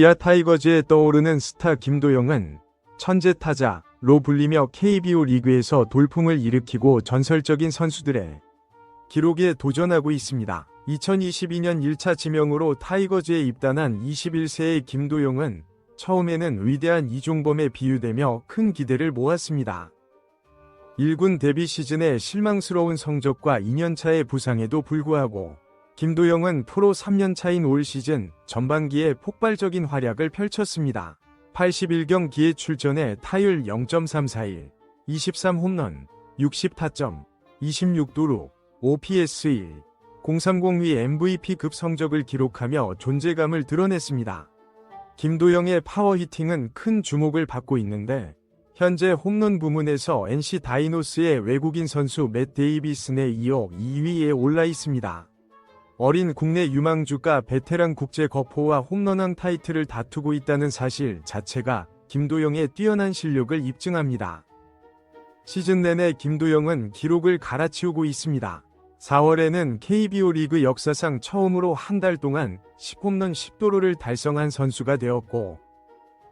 기아 타이거즈에 떠오르는 스타 김도영은 천재 타자로 불리며 KBO 리그에서 돌풍을 일으키고 전설적인 선수들의 기록에 도전하고 있습니다. 2022년 1차 지명으로 타이거즈에 입단한 21세의 김도영은 처음에는 위대한 이종범에 비유되며 큰 기대를 모았습니다. 1군 데뷔 시즌에 실망스러운 성적과 2년차의 부상에도 불구하고 김도영은 프로 3년 차인 올 시즌 전반기에 폭발적인 활약을 펼쳤습니다. 81경기에 출전해 타율 0.341, 23홈런, 60타점, 26도루, OPS1, 030 위 MVP급 성적을 기록하며 존재감을 드러냈습니다. 김도영의 파워 히팅은 큰 주목을 받고 있는데 현재 홈런 부문에서 NC 다이노스의 외국인 선수 맷 데이비슨에 이어 2위에 올라 있습니다. 어린 국내 유망주가 베테랑 국제 거포와 홈런왕 타이틀을 다투고 있다는 사실 자체가 김도영의 뛰어난 실력을 입증합니다. 시즌 내내 김도영은 기록을 갈아치우고 있습니다. 4월에는 KBO 리그 역사상 처음으로 한 달 동안 10홈런 10도루를 달성한 선수가 되었고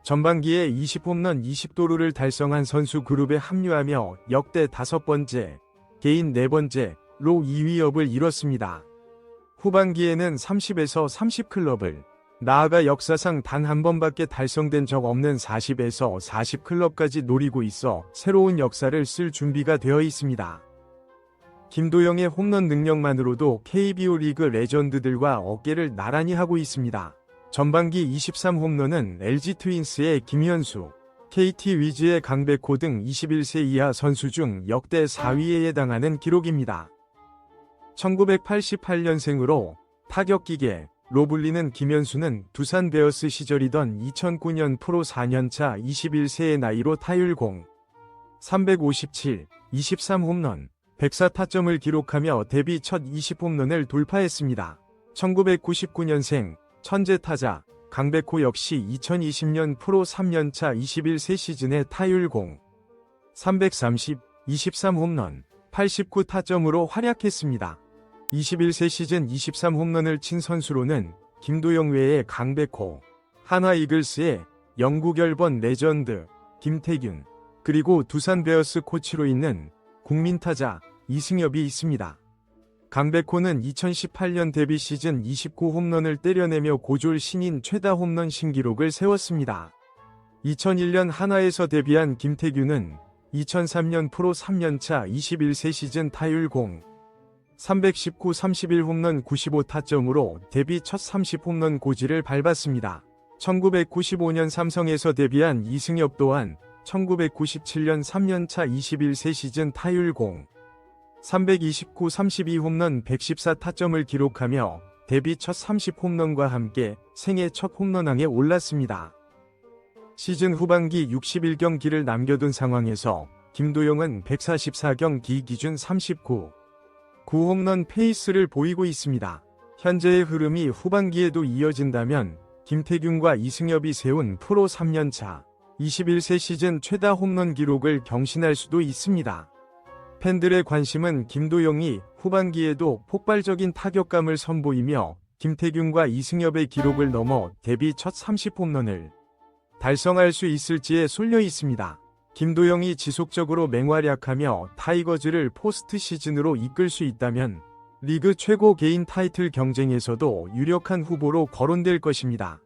전반기에 20홈런 20도루를 달성한 선수 그룹에 합류하며 역대 다섯 번째, 개인 네 번째 로 2위업을 이뤘습니다. 후반기에는 30에서 30 클럽을 나아가 역사상 단 한 번밖에 달성된 적 없는 40에서 40 클럽까지 노리고 있어 새로운 역사를 쓸 준비가 되어 있습니다. 김도영의 홈런 능력만으로도 KBO 리그 레전드들과 어깨를 나란히 하고 있습니다. 전반기 23홈런은 LG 트윈스의 김현수, KT 위즈의 강백호 등 21세 이하 선수 중 역대 4위에 해당하는 기록입니다. 1988년생으로 타격기계 로 불리는 김현수는 두산 베어스 시절이던 2009년 프로 4년차 21세의 나이로 타율 0, 357, 23홈런, 104타점을 기록하며 데뷔 첫 20홈런을 돌파했습니다. 1999년생 천재 타자 강백호 역시 2020년 프로 3년차 21세 시즌에 타율 0, 330, 23홈런, 89타점으로 활약했습니다. 21세 시즌 23홈런을 친 선수로는 김도영 외에 강백호, 한화 이글스의 영국 열번 레전드 김태균, 그리고 두산 베어스 코치로 있는 국민 타자 이승엽이 있습니다. 강백호는 2018년 데뷔 시즌 29홈런을 때려내며 고졸 신인 최다 홈런 신기록을 세웠습니다. 2001년 한화에서 데뷔한 김태균은 2003년 프로 3년차 21세 시즌 타율 0, 319 31 홈런 95 타점으로 데뷔 첫 30 홈런 고지를 밟았습니다. 1995년 삼성에서 데뷔한 이승엽 또한 1997년 3년차 21세 시즌 타율 0, 329 32 홈런 114 타점을 기록하며 데뷔 첫 30 홈런과 함께 생애 첫 홈런왕에 올랐습니다. 시즌 후반기 61경기를 남겨둔 상황에서 김도영은 144경기 기준 39, 9홈런 페이스를 보이고 있습니다. 현재의 흐름이 후반기에도 이어진다면 김태균과 이승엽이 세운 프로 3년차 21세 시즌 최다 홈런 기록을 경신할 수도 있습니다. 팬들의 관심은 김도영이 후반기에도 폭발적인 타격감을 선보이며 김태균과 이승엽의 기록을 넘어 데뷔 첫 30홈런을 달성할 수 있을지에 쏠려 있습니다. 김도영이 지속적으로 맹활약하며 타이거즈를 포스트 시즌으로 이끌 수 있다면 리그 최고 개인 타이틀 경쟁에서도 유력한 후보로 거론될 것입니다.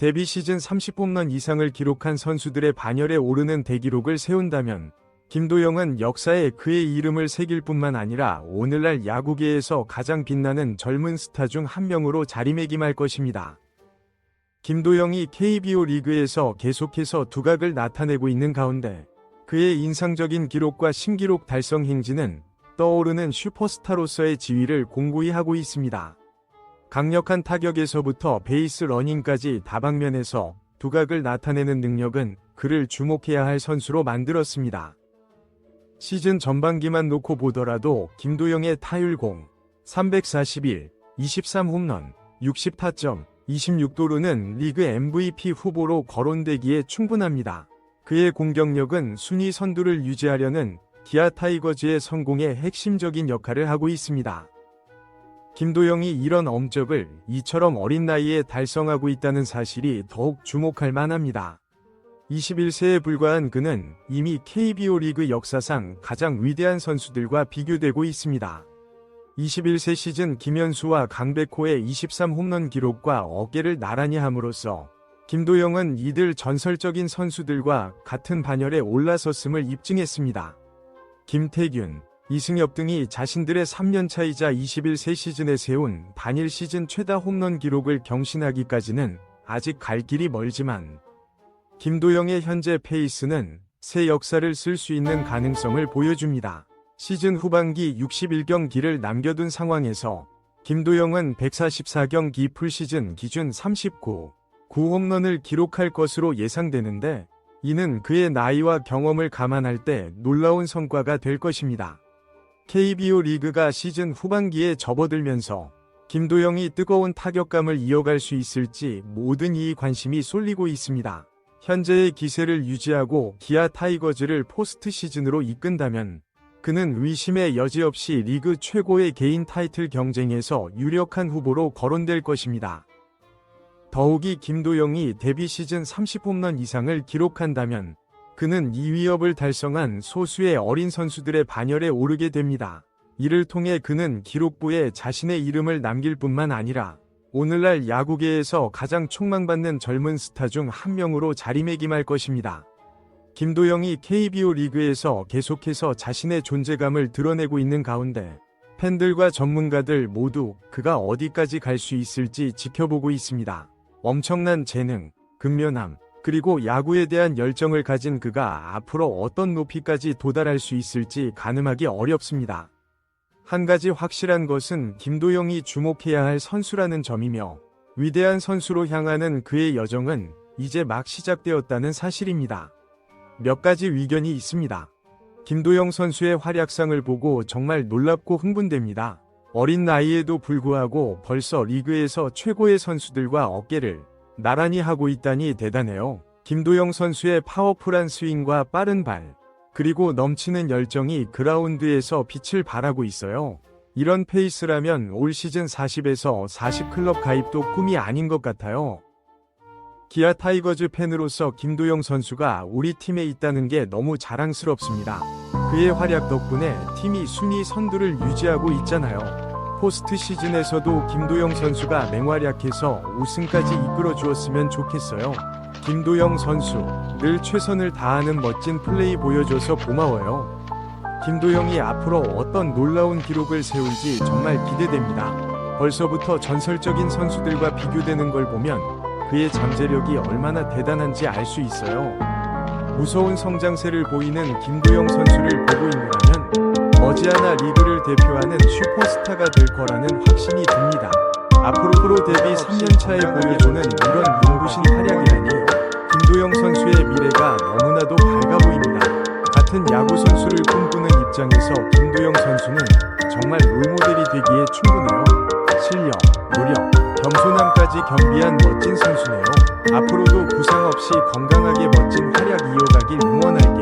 데뷔 시즌 30홈런 이상을 기록한 선수들의 반열에 오르는 대기록을 세운다면 김도영은 역사에 그의 이름을 새길 뿐만 아니라 오늘날 야구계에서 가장 빛나는 젊은 스타 중 한 명으로 자리매김할 것입니다. 김도영이 KBO 리그에서 계속해서 두각을 나타내고 있는 가운데 그의 인상적인 기록과 신기록 달성 행진은 떠오르는 슈퍼스타로서의 지위를 공고히 하고 있습니다. 강력한 타격에서부터 베이스 러닝까지 다방면에서 두각을 나타내는 능력은 그를 주목해야 할 선수로 만들었습니다. 시즌 전반기만 놓고 보더라도 김도영의 타율 0, 341, 23 홈런, 60타점, 26도루는 리그 MVP 후보로 거론되기에 충분합니다. 그의 공격력은 순위 선두를 유지하려는 기아 타이거즈의 성공에 핵심적인 역할을 하고 있습니다. 김도영이 이런 엄적을 이처럼 어린 나이에 달성하고 있다는 사실이 더욱 주목할 만합니다. 21세에 불과한 그는 이미 KBO 리그 역사상 가장 위대한 선수들과 비교되고 있습니다. 21세 시즌 김현수와 강백호의 23홈런 기록과 어깨를 나란히 함으로써 김도영은 이들 전설적인 선수들과 같은 반열에 올라섰음을 입증했습니다. 김태균, 이승엽 등이 자신들의 3년 차이자 21세 시즌에 세운 단일 시즌 최다 홈런 기록을 경신하기까지는 아직 갈 길이 멀지만 김도영의 현재 페이스는 새 역사를 쓸 수 있는 가능성을 보여줍니다. 시즌 후반기 61경기를 남겨둔 상황에서 김도영은 144경기 풀시즌 기준 39, 9홈런을 기록할 것으로 예상되는데 이는 그의 나이와 경험을 감안할 때 놀라운 성과가 될 것입니다. KBO 리그가 시즌 후반기에 접어들면서 김도영이 뜨거운 타격감을 이어갈 수 있을지 모든 이 관심이 쏠리고 있습니다. 현재의 기세를 유지하고 기아 타이거즈를 포스트 시즌으로 이끈다면 그는 의심의 여지 없이 리그 최고의 개인 타이틀 경쟁에서 유력한 후보로 거론될 것입니다. 더욱이 김도영이 데뷔 시즌 30홈런 이상을 기록한다면 그는 이 위협을 달성한 소수의 어린 선수들의 반열에 오르게 됩니다. 이를 통해 그는 기록부에 자신의 이름을 남길 뿐만 아니라 오늘날 야구계에서 가장 촉망받는 젊은 스타 중 한 명으로 자리매김할 것입니다. 김도영이 KBO 리그에서 계속해서 자신의 존재감을 드러내고 있는 가운데 팬들과 전문가들 모두 그가 어디까지 갈 수 있을지 지켜보고 있습니다. 엄청난 재능, 근면함, 그리고 야구에 대한 열정을 가진 그가 앞으로 어떤 높이까지 도달할 수 있을지 가늠하기 어렵습니다. 한 가지 확실한 것은 김도영이 주목해야 할 선수라는 점이며 위대한 선수로 향하는 그의 여정은 이제 막 시작되었다는 사실입니다. 몇 가지 의견이 있습니다. 김도영 선수의 활약상을 보고 정말 놀랍고 흥분됩니다. 어린 나이에도 불구하고 벌써 리그에서 최고의 선수들과 어깨를 나란히 하고 있다니 대단해요. 김도영 선수의 파워풀한 스윙과 빠른 발, 그리고 넘치는 열정이 그라운드에서 빛을 발하고 있어요. 이런 페이스라면 올 시즌 40에서 40 클럽 가입도 꿈이 아닌 것 같아요. 기아 타이거즈 팬으로서 김도영 선수가 우리 팀에 있다는 게 너무 자랑스럽습니다. 그의 활약 덕분에 팀이 순위 선두를 유지하고 있잖아요. 포스트 시즌에서도 김도영 선수가 맹활약해서 우승까지 이끌어 주었으면 좋겠어요. 김도영 선수, 늘 최선을 다하는 멋진 플레이 보여줘서 고마워요. 김도영이 앞으로 어떤 놀라운 기록을 세울지 정말 기대됩니다. 벌써부터 전설적인 선수들과 비교되는 걸 보면 그의 잠재력이 얼마나 대단한지 알 수 있어요. 무서운 성장세를 보이는 김도영 선수를 보고 있노라면 머지않아 리그를 대표하는 슈퍼스타가 될 거라는 확신이 듭니다. 앞으로 프로 데뷔 3년 차에 보여주는 이런 눈부신 활약이라니 김도영 선수의 미래가 너무나도 밝아 보입니다. 같은 야구 선수를 꿈꾸는 입장에서 김도영 선수는 정말 롤모델이 되기에 충분해요. 실력, 노력, 겸손함까지 겸비한 멋진 선수네요. 앞으로도 부상 없이 건강하게 멋진 활약 이어가길 응원할게요.